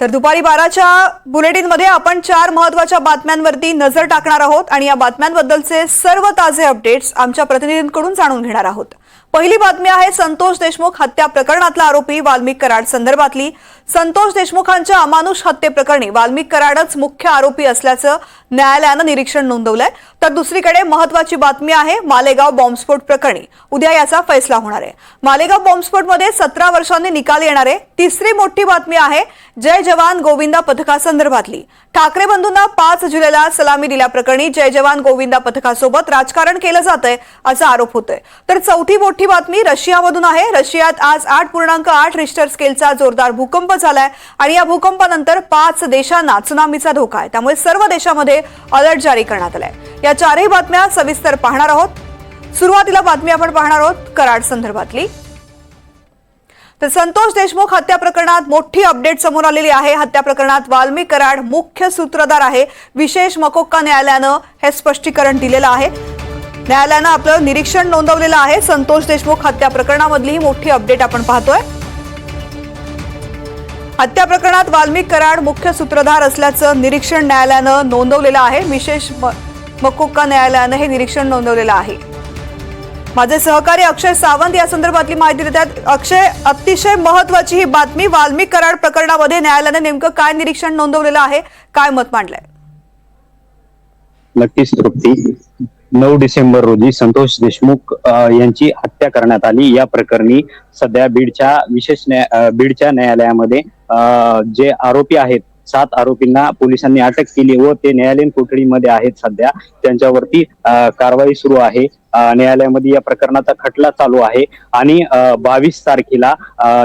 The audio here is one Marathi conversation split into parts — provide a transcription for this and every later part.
तर दुपारी बाराच्या बुलेटिनमध्ये आपण चार महत्त्वाच्या बातम्यांवरती नजर टाकणार आहोत आणि या बातम्यांबद्दलचे सर्व ताजे अपडेट्स आमच्या प्रतिनिधींकडून जाणून घेणार आहोत. पहिली बातमी आहे संतोष देशमुख हत्या प्रकरणातला आरोपी वाल्मिक कराड संदर्भातली. संतोष देशमुखांच्या अमानुष हत्येप्रकरणी वाल्मिक कराडच मुख्य आरोपी असल्याचं न्यायालयानं निरीक्षण नोंदवलंय. तर दुसरीकडे महत्वाची बातमी आहे मालेगाव बॉम्बस्फोट प्रकरणी. उद्या याचा फैसला होणार आहे. मालेगाव बॉम्बस्फोटमध्ये सतरा वर्षांनी निकाल येणार. आहे तिसरी मोठी बातमी आहे जय जवान गोविंदा पथकासंदर्भातली. ठाकरे बंधूंना पाच जुलैला सलामी दिल्याप्रकरणी जय जवान गोविंदा पथकासोबत राजकारण केलं जातंय असा आरोप होतोय. तर चौथी मोठी बातमी रशियामधून आहे. रशियात आज आठ पूर्णांक आठ रिस्टर स्केलचा जोरदार भूकंप झालाय आणि या भूकंपानंतर पाच देशांना त्सुनामीचा धोका आहे. त्यामुळे सर्व देशामध्ये अलर्ट जारी करण्यात आलाय. या चारही बातम्या सविस्तर पाहणार आहोत. सुरुवातीला बातमी आपण पाहणार आहोत कराड संदर्भातली. तर संतोष देशमुख हत्या प्रकरणात मोठी अपडेट समोर आलेली आहे. हत्या प्रकरणात वाल्मी कराड मुख्य सूत्रधार आहे. विशेष मकोक्का न्यायालयानं हे स्पष्टीकरण दिलेलं आहे. न्यायालयानं आपलं निरीक्षण नोंदवलेलं आहे. संतोष देशमुख हत्या प्रकरणामधली ही मोठी अपडेट आपण पाहतोय. हत्या प्रकरणात वाल्मिक कराड मुख्य सूत्रधार असल्याचं निरीक्षण न्यायालयानं नोंदवलेलं आहे. विशेष म- मकोक्का न्यायालयानं हे निरीक्षण नोंदवलेलं आहे. माझे सहकारी अक्षय सावंत या संदर्भातली माहिती देतात अक्षय अतिशय महत्वाची ही बातमी वाल्मिक कराड प्रकरणामध्ये न्यायालयाने नेमकं काय निरीक्षण नोंदवलेलं आहे काय मत मांडलंय? नक्कीच तृप्ती. नऊ डिसेंबर रोजी संतोष देशमुख यांची हत्या करण्यात आली. या प्रकरणी सध्या बीडच्या विशेष न्याय बीडच्या न्यायालयामध्ये जे आरोपी आहेत सात आरोपींना पोलिसांनी अटक केली व ते न्यायालयीन कोठडीमध्ये आहेत सध्या. त्यांच्यावरती कारवाई सुरू आहे. न्यायालयामध्ये या प्रकरणाचा खटला चालू आहे. आणि बावीस तारखेला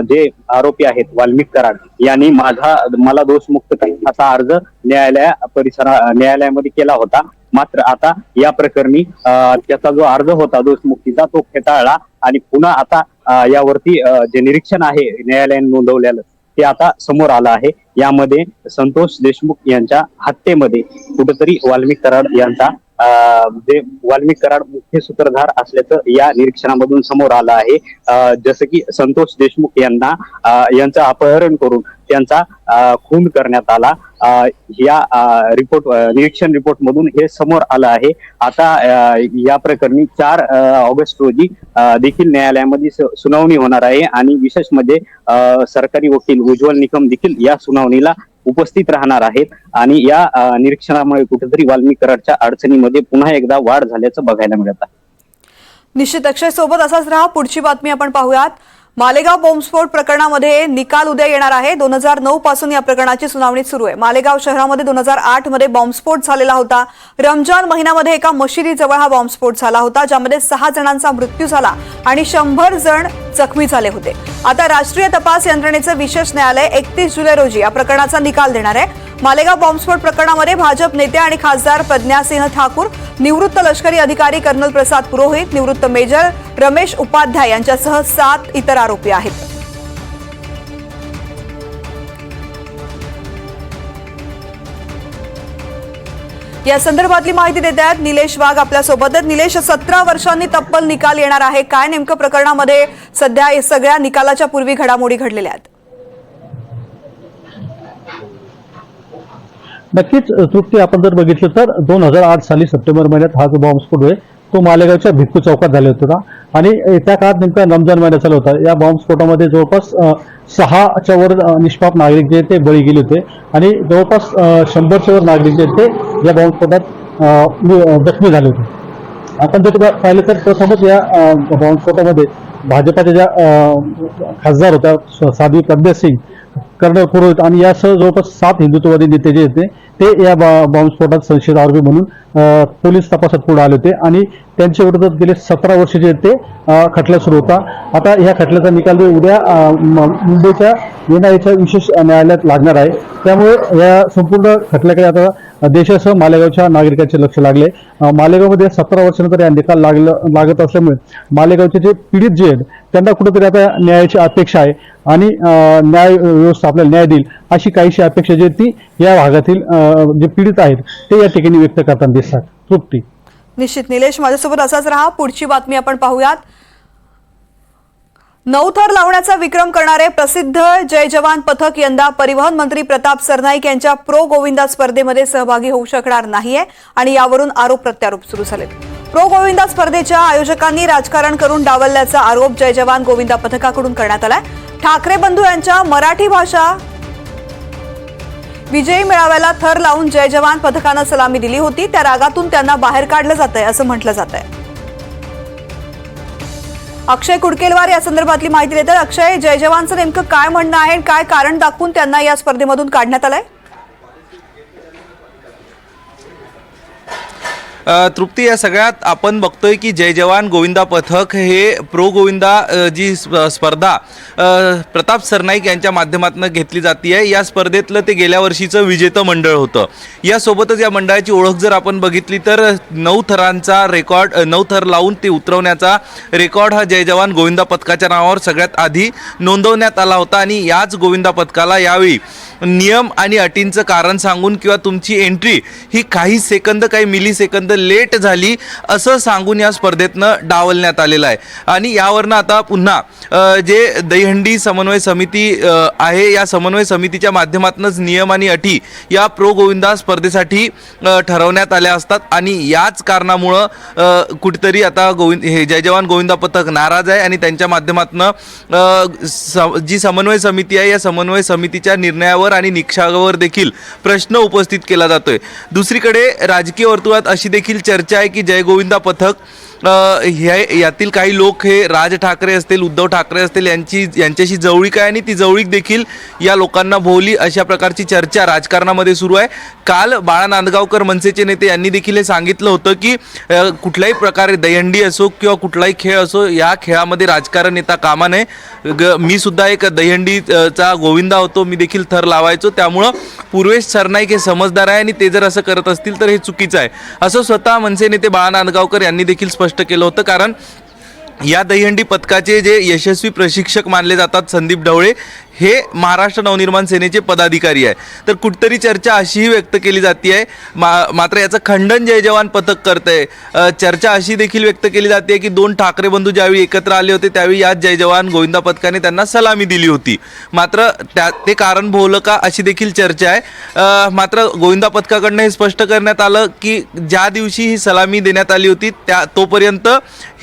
जे आरोपी आहेत वाल्मिक कराड यांनी माझा मला दोषमुक्त असा अर्ज न्यायालया परिसरा न्यायालयामध्ये केला होता. मात्र आता या प्रकरणी त्याचा जो अर्ज होता दोषमुक्तीचा तो फेटाळला आणि पुन्हा आता यावरती जे निरीक्षण आहे न्यायालयाने नोंदवलेलं ते आता समोर आलं आहे. यामध्ये संतोष देशमुख यांच्या हत्येमध्ये कुठेतरी वाल्मिक कराड यांचा जे वाल्मिक कराड मुख्य सूत्रधार असल्याचं या निरीक्षणामधून समोर आलं आहे. जसं की संतोष देशमुख यांना यांचं अपहरण करून त्यांचा खून करण्यात आला. या रिपोर्ट निरीक्षण रिपोर्ट मधून हे समोर आलं आहे. आता या प्रकरणी चार ऑगस्ट रोजी देखील न्यायालयामध्ये सुनावणी होणार आहे आणि विशेष म्हणजे सरकारी वकील उज्ज्वल निकम देखील या सुनावणीला उपस्थित राहणार आहेत. आणि या निरीक्षणामुळे कुठेतरी वाल्मीकराडच्या अडचणीमध्ये पुन्हा एकदा वाढ झाल्याचं बघायला मिळत आहे. निश्चित अक्षय सोबत असाच राहा. पुढची बातमी आपण पाहूयात. मालेगाव बॉम्बस्फोट प्रकरणामध्ये निकाल उद्या येणार आहे. दोन हजार नऊ पासून या प्रकरणाची सुनावणी सुरू आहे. मालेगाव शहरामध्ये दोन हजार आठमध्ये बॉम्बस्फोट झालेला होता. रमजान महिन्यामध्ये एका मशिदीजवळ हा बॉम्बस्फोट झाला होता ज्यामध्ये सहा जणांचा मृत्यू झाला आणि शंभर जण जखमी झाले होते. आता राष्ट्रीय तपास यंत्रणेचं विशेष न्यायालय एकतीस जुलै रोजी या प्रकरणाचा निकाल देणार आहे. मालेगाव बॉम्बस्फोट प्रकरणामध्ये भाजप नेते आणि खासदार प्रज्ञासिंह ठाकूर निवृत्त लष्करी अधिकारी कर्नल प्रसाद पुरोहित निवृत्त मेजर रमेश उपाध्याय यांच्यासह सात इतर आरोपी आहेत. या संदर्भातली माहिती देत आहेत निलेश वाघ आपल्यासोबत. निलेश सतरा वर्षांनी तब्बल निकाल येणार आहे. काय नेमकं प्रकरणामध्ये सध्या सगळ्या निकालाच्या पूर्वी घडामोडी घडलेल्या आहेत? नक्कीच तृप्ती आपण जर बघितलं तर दोन हजार आठ साली सप्टेंबर महिन्यात हा जो बॉम्बस्फोट होईल तो मालेगावच्या भिक्कू चौकात झाला होता. आणि त्या काळात नेमका रमजान महिना चालू होता. या बॉम्बस्फोटामध्ये जवळपास सहाच्या वर निष्पाप नागरिक जे ते बळी गेले होते. आणि जवळपास शंभरच्या वर नागरिक जे आहेत ते या बॉम्बस्फोटात जखमी झाले होते. आपण जर तुला पाहिलं तर प्रथमच या बॉम्बस्फोटामध्ये भाजपाच्या ज्या खासदार होत्या साध्वी प्रज्ञा सिंग कर्नल पुरोहित आणि यासह जवळपास सात हिंदुत्ववादी नेते जे होते ते या बॉम्बस्फोटात संशयित आरोपी म्हणून पोलीस तपासात पुढे आले होते आणि त्यांच्या विरोधात गेले सतरा वर्ष जे ते खटला सुरू होता. आता ह्या खटल्याचा निकाल जो उद्या मुंबईच्या एनआयच्या विशेष न्यायालयात लागणार आहे. त्यामुळे या संपूर्ण खटल्याकडे आता देशासह मालेगावच्या नागरिकांचे लक्ष लागले. मालेगावमध्ये सतरा वर्षानंतर या निकाल लागलं लागत असल्यामुळे मालेगावचे जे पीडित जे आहेत त्यांना कुठेतरी आता न्यायाची अपेक्षा आहे. आणि न्याय व्यवस्था आपल्याला न्याय देईल अशी काहीशी अपेक्षा जी ती या भागातील जे पीडित आहेत ते या ठिकाणी व्यक्त करताना दिसतात. तृप्ती. निश्चित. निलेश माझ्यासोबत असाच राहा. पुढची बातमी आपण पाहूयात. नऊथर लावण्याचा विक्रम करणारे प्रसिद्ध जय जवान पथक यंदा परिवहन मंत्री प्रताप सरनाईक यांच्या प्रो गोविंदा स्पर्धेमध्ये सहभागी होऊ शकणार नाहीये आणि यावरून आरोप प्रत्यारोप सुरू झालेत. प्रो गोविंदा स्पर्धेच्या आयोजकांनी राजकारण करून डावलल्याचा आरोप जय जवान गोविंदा पथकाकडून करण्यात आलाय. ठाकरे बंधू यांच्या मराठी भाषा विजयी मेळाव्याला थर लावून जय जवान पथकानं सलामी दिली होती. त्या रागातून त्यांना बाहेर काढलं जात आहे असं म्हटलं जात आहे अक्षय कुडकेलवार या संदर्भातली माहिती देतात अक्षय जय जवानचं नेमकं काय म्हणणं आहे आणि काय कारण दाखवून त्यांना या स्पर्धेमधून काढण्यात आलंय? तृप्ती या सगळ्यात आपण बघतोय की जय जवान गोविंदा पथक हे प्रो गोविंदा जी स्प- स्पर्धा प्रताप सरनाईक यांच्या माध्यमातून घेतली जाते आहे या स्पर्धेतलं ते गेल्या वर्षीचं विजेतं मंडळ होतं. यासोबतच या मंडळाची ओळख जर आपण बघितली तर नऊ थरांचा रेकॉर्ड नऊ थर लावून ते उतरवण्याचा रेकॉर्ड हा जय जवान गोविंदा पथकाच्या नावावर सगळ्यात आधी नोंदवण्यात आला होता. आणि याच गोविंदा पथकाला यावेळी नियम आणि अटींचं कारण सांगून किंवा तुमची एंट्री ही काही सेकंद काही मिली सेकंद लेट झाली असं सांगून या स्पर्धेतनं डावलण्यात आलेलं आहे. आणि यावरनं आता पुन्हा जे दहीहंडी समन्वय समिती आहे या समन्वय समितीच्या माध्यमातूनच नियम आणि अटी या प्रो गोविंदा स्पर्धेसाठी ठरवण्यात आल्या असतात. आणि याच कारणामुळं कुठेतरी आता गोविंद हे जय जवान गोविंदा पथक नाराज आहे आणि त्यांच्या माध्यमातून जी समन्वय समिती आहे या समन्वय समितीच्या निर्णयावर आणि निकषावर देखील प्रश्न उपस्थित केला जातोय. दुसरीकडे राजकीय वर्तुळात अशी देखील चर्चा आहे की जयगोविंदा पथक हे यातील काही लोक हे राज ठाकरे असतील उद्धव ठाकरे असतील यांची यांच्याशी जवळीक आहे आणि ती जवळीक देखील या लोकांना भोवली अशा प्रकारची चर्चा राजकारणामध्ये सुरू आहे. काल बाळा नांदगावकर मनसेचे नेते यांनी देखील हे सांगितलं होतं की कुठल्याही प्रकारे दहंडी असो किंवा कुठलाही खेळ असो या खेळामध्ये राजकारण येता कामा नये. ग मी सुद्धा एक दहंडीचा गोविंदा होतो मी देखील थर लावायचो. त्यामुळं पूर्वेश सरनाईक हे समजदार आहे आणि ते जर असं करत असतील तर हे चुकीचं आहे. असं स्वतः मनसे नेते बाळा नांदगावकर यांनी देखील स्पष्ट केलं होतं. कारण या दहीहंडी पथकाचे जे यशस्वी प्रशिक्षक मानले जातात संदीप ढवळे हे महाराष्ट्र नवनिर्माण सेनेचे पदाधिकारी आहे. तर कुठतरी चर्चा अशीही व्यक्त केली जाते आहे. मा मात्र याचं खंडन जय जवान पथक करतंय. आहे चर्चा अशी देखील व्यक्त केली जाते की दोन ठाकरे बंधू ज्यावेळी एकत्र आले होते त्यावेळी याच जय जवान गोविंदा पथकाने त्यांना सलामी दिली होती. मात्र त्या ते कारण भोवलं का अशी देखील चर्चा आहे. मात्र गोविंदा पथकाकडनं हे स्पष्ट करण्यात आलं की ज्या दिवशी ही सलामी देण्यात आली होती त्या तोपर्यंत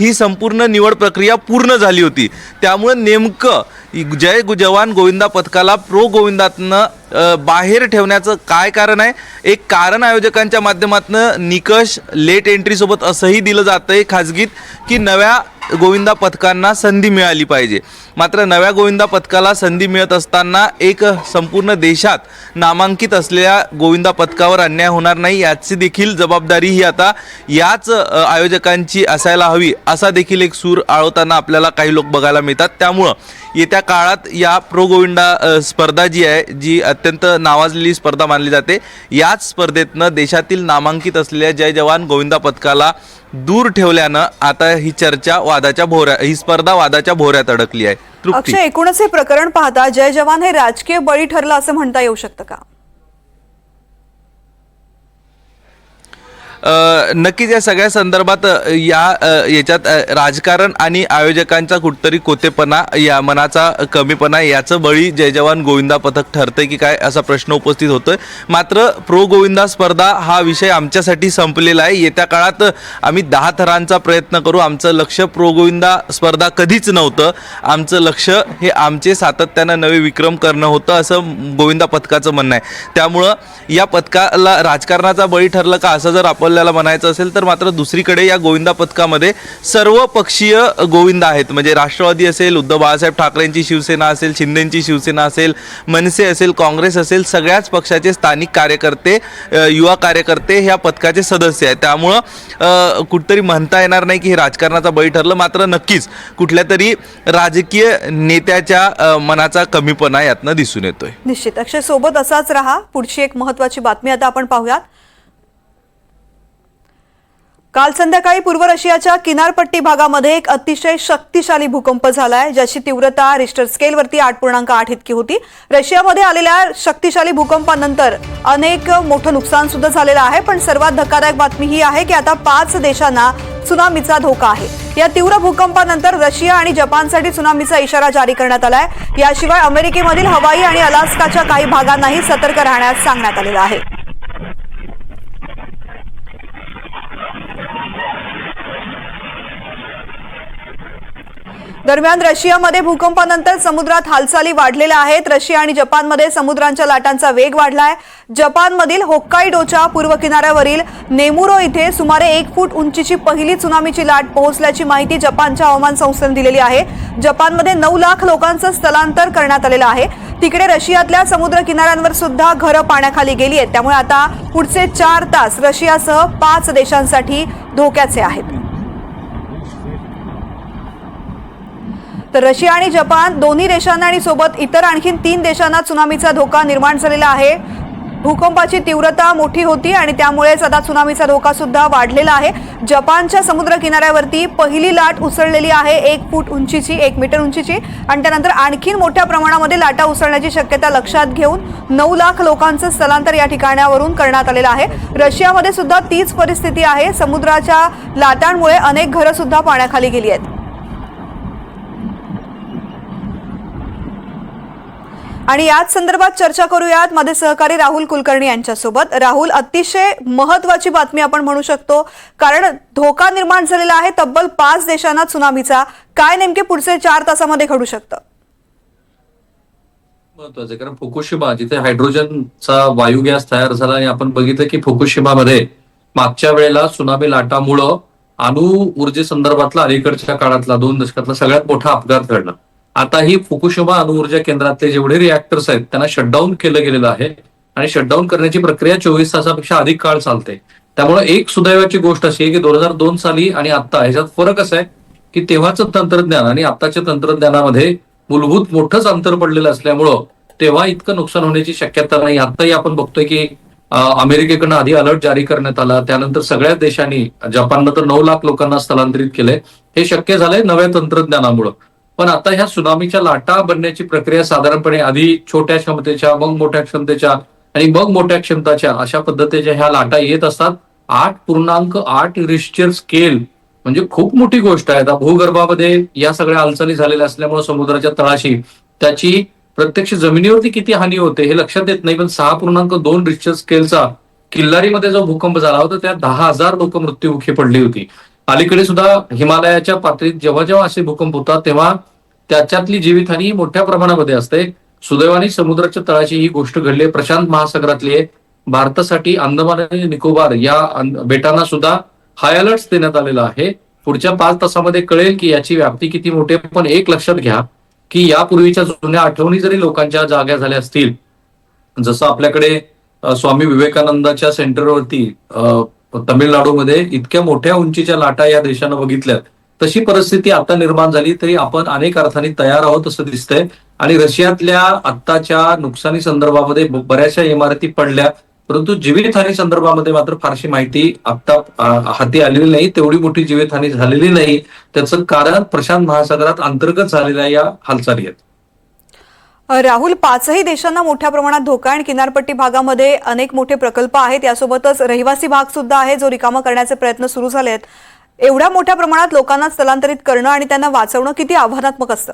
ही संपूर्ण निवड प्रक्रिया पूर्ण झाली होती. त्यामुळं नेमकं जय गुजवान गोविंदा पथकाला प्रो गोविंदातनं बाहेर ठेवण्याचं काय कारण आहे? एक कारण आयोजकांच्या माध्यमातून निकष लेट एंट्रीसोबत असंही दिलं जातं आहे खाजगीत की नव्या गोविंदा पथकांना संधी मिळाली पाहिजे. मात्र नव्या गोविंदा पथकाला संधी मिळत असताना एक संपूर्ण देशात नामांकित असलेल्या गोविंदा पथकावर अन्याय होणार नाही याची देखील जबाबदारी ही आता याच आयोजकांची असायला हवी असा देखील एक सूर आळवताना आपल्याला काही लोक बघायला मिळतात. त्यामुळं येत्या काळात या प्रो गोविंदा स्पर्धा जी आहे जी अत्यंत नावाजलेली स्पर्धा मानली जाते याच स्पर्धेतनं देशातील नामांकित असलेल्या जय जवान गोविंदा पथकाला दूर ठेवल्यानं आता ही चर्चा वादाच्या भोऱ्या ही स्पर्धा वादाच्या भोऱ्यात अडकली आहे. तृप्ती. अक्षय एकूणच हे प्रकरण पाहता जय जवान हे राजकीय बळी ठरलं असं म्हणता येऊ शकतं का? नक्कीच या सगळ्या संदर्भात या याच्यात राजकारण आणि आयोजकांचा कुठतरी कोतेपणा या मनाचा कमीपणा याचं बळी जय जवान गोविंदा पथक ठरतंय की काय असा प्रश्न उपस्थित होतोय. मात्र प्रो गोविंदा स्पर्धा हा विषय आमच्यासाठी संपलेला आहे. येत्या काळात आम्ही दहा थरांचा प्रयत्न करू. आमचं लक्ष प्रो गोविंदा स्पर्धा कधीच नव्हतं. आमचं लक्ष हे आमचे सातत्यानं नवे विक्रम करणं होतं असं गोविंदा पथकाचं म्हणणं आहे. त्यामुळं या पथकाला राजकारणाचा बळी ठरलं का असं जर आपण आपल्याला म्हणायचं असेल तर मात्र दुसरीकडे या गोविंदा पथकामध्ये सर्व पक्षीय गोविंदा आहेत. म्हणजे राष्ट्रवादी असेल उद्धव बाळासाहेब ठाकरेंची शिवसेना असेल शिंदेंची शिवसेना असेल मनसे असेल काँग्रेस असेल सगळ्याच पक्षाचे स्थानिक कार्यकर्ते युवा कार्यकर्ते ह्या पथकाचे सदस्य आहेत. त्यामुळं कुठतरी म्हणता येणार नाही की हे राजकारणाचा बळी ठरलं. मात्र नक्कीच कुठल्या तरी राजकीय नेत्याच्या मनाचा कमीपणा यातनं दिसून येतोय. निश्चित. अक्षय सोबत असाच रहा. पुढची एक महत्वाची बातमी आता आपण पाहूयात. काल संध्याकाळी पूर्व रशियाच्या किनारपट्टी भागामध्ये एक अतिशय शक्तिशाली भूकंप झालाय ज्याची तीव्रता रिस्टर स्केलवरती आठ पूर्णांक आठ इतकी होती. रशियामध्ये आलेल्या शक्तिशाली भूकंपानंतर अनेक मोठं नुकसान सुद्धा झालेलं आहे पण सर्वात धक्कादायक बातमी ही आहे की आता पाच देशांना सुनामीचा धोका आहे. या तीव्र भूकंपानंतर रशिया आणि जपानसाठी सुनामीचा इशारा जारी करण्यात आलाय. याशिवाय अमेरिकेमधील हवाई आणि अलास्काच्या काही भागांनाही सतर्क राहण्यास सांगण्यात आलेलं आहे. दरम्यान रशियामध्ये भूकंपानंतर समुद्रात हालचाली वाढलेल्या आहेत. रशिया आणि जपानमध्ये समुद्रांच्या लाटांचा वेग वाढलाय. जपानमधील होक्काईडोच्या पूर्व किनाऱ्यावरील नेमुरो इथे सुमारे एक फूट उंचीची पहिली चुनामीची लाट पोहोचल्याची माहिती जपानच्या हवामान संस्थेने दिलेली आहे. जपानमध्ये नऊ लाख लोकांचं स्थलांतर करण्यात आलेलं आहे. तिकडे रशियातल्या समुद्र किनाऱ्यांवर सुद्धा घरं पाण्याखाली गेली आहेत. त्यामुळे आता पुढचे चार तास रशियासह पाच देशांसाठी धोक्याचे आहेत. तर रशिया आणि जपान दोन्ही देशांना आणि सोबत इतर आणखीन तीन देशांना त्सुनामीचा धोका निर्माण झालेला आहे. भूकंपाची तीव्रता मोठी होती आणि त्यामुळेच आता त्सुनामीचा धोका सुद्धा वाढलेला आहे. जपानच्या समुद्र किनाऱ्यावरती पहिली लाट उसळलेली आहे एक फूट उंचीची एक मीटर उंचीची. आणि त्यानंतर आणखीन मोठ्या प्रमाणामध्ये लाटा उसळण्याची शक्यता लक्षात घेऊन नऊ लाख लोकांचं स्थलांतर या ठिकाणावरून करण्यात आलेलं आहे. रशियामध्ये सुद्धा तीच परिस्थिती आहे. समुद्राच्या लाटांमुळे अनेक घरं सुद्धा पाण्याखाली गेली आहेत. आणि याच संदर्भात चर्चा करूयात माझे सहकारी राहुल कुलकर्णी यांच्यासोबत. राहुल अतिशय महत्वाची बातमी आपण म्हणू शकतो कारण धोका निर्माण झालेला आहे तब्बल पाच देशांना सुनामीचा काय नेमके पुढचे चार तासामध्ये घडू शकतं? महत्वाचं आहे कारण फुकुशिमा जिथे हायड्रोजनचा वायू गॅस तयार झाला आणि आपण बघितलं की फुकुशिमामध्ये मागच्या वेळेला सुनामी लाटामुळं अणु ऊर्जेसंदर्भातला अलीकडच्या काळातला दोन दशकातला सगळ्यात मोठा अपघात घडला. आता ही फुकुशिमा अणुऊर्जा केंद्रातले जेवढे रिॲक्टर्स आहेत त्यांना शटडाऊन केलं गेलेलं आहे. आणि शटडाऊन करण्याची प्रक्रिया चोवीस तासापेक्षा अधिक काळ चालते. त्यामुळे एक सुदैवाची गोष्ट अशी आहे की दोन हजार दोन साली आणि आता ह्याच्यात फरक असा आहे की तेव्हाचं तंत्रज्ञान आणि आताच्या तंत्रज्ञानामध्ये मूलभूत मोठंच अंतर पडलेलं असल्यामुळं तेव्हा इतकं नुकसान होण्याची शक्यता नाही. आताही आपण बघतोय की अमेरिकेकडनं आधी अलर्ट जारी करण्यात आला. त्यानंतर सगळ्याच देशांनी जपाननं तर नऊ लाख लोकांना स्थलांतरित केलंय. हे शक्य झालंय नव्या तंत्रज्ञानामुळं. पण आता ह्या सुनामीच्या लाटा बनण्याची प्रक्रिया साधारणपणे आधी छोट्या क्षमतेच्या मग मोठ्या क्षमतेच्या आणि मग मोठ्या क्षमताच्या अशा पद्धतीच्या ह्या लाटा येत असतात. आठ पूर्णांक आठ रिश्चर स्केल म्हणजे खूप मोठी गोष्ट आहे. आता भूगर्भामध्ये या सगळ्या हालचाली झालेल्या असल्यामुळे समुद्राच्या तळाशी त्याची प्रत्यक्ष जमिनीवरती किती हानी होते हे लक्षात येत नाही. पण सहा पूर्णांक दोन रिश्चर स्केलचा किल्लारीमध्ये जो भूकंप झाला होता त्यात दहा हजार लोक मृत्युमुखी पडली होती. अलीकडे सुद्धा हिमालयाच्या पातळीत जेव्हा जेव्हा असे भूकंप होतात तेव्हा त्याच्यातली जीवितहानी मोठ्या प्रमाणामध्ये असते. सुदैवाने समुद्राच्या तळाची ही गोष्ट घडली आहे. प्रशांत महासागरातली आहे. भारतासाठी अंदमान आणि निकोबार या बेटांना सुद्धा हाय अलर्ट देण्यात आलेला आहे. पुढच्या पाच तासामध्ये कळेल की याची व्याप्ती किती मोठी आहे. पण एक लक्षात घ्या की यापूर्वीच्या जुन्या आठवणी जरी लोकांच्या जाग्या झाल्या असतील जसं आपल्याकडे स्वामी विवेकानंदाच्या सेंटरवरती अ, तमिळनाडूमध्ये इतक्या मोठ्या उंचीच्या लाटा या देशानं बघितल्यात. तशी परिस्थिती आता निर्माण झाली तरी आपण अनेक अर्थाने तयार आहोत असं दिसतंय. आणि रशियातल्या आत्ताच्या नुकसानी संदर्भामध्ये बऱ्याचशा इमारती पडल्या. परंतु जीवितहानी संदर्भामध्ये मात्र फारशी माहिती आता हाती आलेली नाही. तेवढी मोठी जीवितहानी झालेली नाही. त्याचं कारण प्रशांत महासागरात अंतर्गत झालेल्या या हालचाली आहेत. राहुल पाचही देशांना मोठ्या प्रमाणात धोका आणि किनारपट्टी भागामध्ये अनेक मोठे प्रकल्प आहेत. यासोबतच रहिवासी भाग सुद्धा आहे जो रिकामा करण्याचे प्रयत्न सुरू झाले आहेत एवढ्या मोठ्या प्रमाणात लोकांना स्थलांतरित करणं आणि त्यांना वाचवणं किती आव्हानात्मक असतं?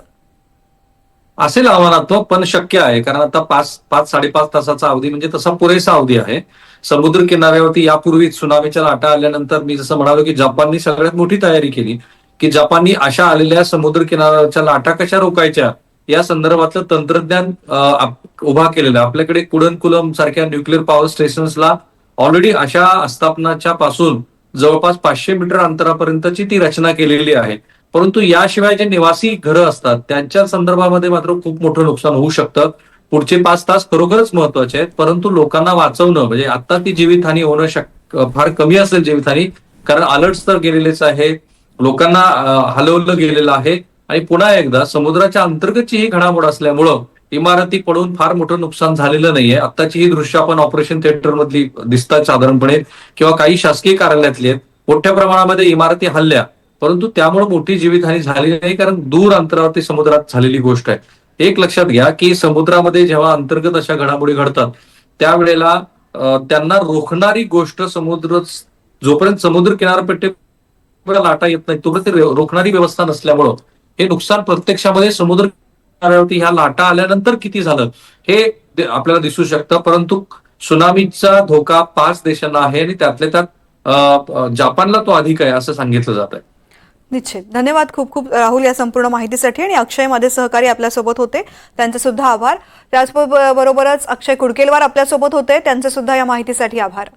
असेल आव्हानात्मक पण शक्य आहे. कारण आता पाच पाच साडेपाच तासाचा अवधी म्हणजे तसा पुरेसा अवधी आहे. समुद्र किनाऱ्यावरती यापूर्वी सुनामीच्या लाटा आल्यानंतर मी जसं म्हणालो की जपाननी सगळ्यात मोठी तयारी केली की जपाननी अशा आलेल्या समुद्र किनाऱ्याच्या लाटा कशा रोखायच्या? या संदर्भातलं तंत्रज्ञान उभा केलेलं आहे. आपल्याकडे कुडनकुलम सारख्या न्यूक्लिअर पॉवर स्टेशन्सला ऑलरेडी अशा आस्थापनाच्या पासून जवळपास पाचशे मीटर अंतरापर्यंतची ती रचना केलेली आहे. परंतु याशिवाय जे निवासी घरं असतात त्यांच्या संदर्भामध्ये मात्र खूप मोठं नुकसान होऊ शकतं. पुढचे पाच तास खरोखरच महत्त्वाचे आहेत. परंतु लोकांना वाचवणं म्हणजे आता ती जीवितहानी होणं शक फार कमी असेल जीवितहानी कारण अलर्ट्स तर गेलेलेच आहे. लोकांना हलवलं गेलेलं आहे. आणि पुन्हा एकदा समुद्राच्या अंतर्गतची ही घडामोड असल्यामुळं इमारती पडून फार मोठं नुकसान झालेलं नाहीये. आत्ताची ही दृश्य आपण ऑपरेशन थिएटर मधली दिसतात साधारणपणे किंवा काही शासकीय कार्यालयातली आहेत. मोठ्या प्रमाणामध्ये इमारती हल्ल्या परंतु त्यामुळे मोठी जीवितहानी झाली नाही कारण दूर अंतरावरती समुद्रात झालेली गोष्ट आहे. एक लक्षात घ्या की समुद्रामध्ये जेव्हा अंतर्गत अशा घडामोडी घडतात त्यावेळेला त्यांना रोखणारी गोष्ट समुद्र जोपर्यंत समुद्र किनारपट्टी लाटा येत नाही तोपर्यंत रोखणारी व्यवस्था नसल्यामुळं हे नुकसान प्रत्यक्षामध्ये समुद्र किनाऱ्यावरती ह्या लाटा आल्यानंतर किती झालं? हे आपल्याला दिसू शकतं परंतु सुनामीचा धोका पाच देशांना आहे आणि त्यातल्या त्यात जपानला जापानला तो अधिक आहे असं सांगितलं जात आहे निश्चित. धन्यवाद खूप खूप राहुल या संपूर्ण माहितीसाठी आणि अक्षयमध्ये सहकारी आपल्यासोबत होते. त्यांचे सुद्धा आभार. त्याचबरोबरच अक्षय कुडकेलवार आपल्यासोबत होते. त्यांचे सुद्धा या माहितीसाठी आभार.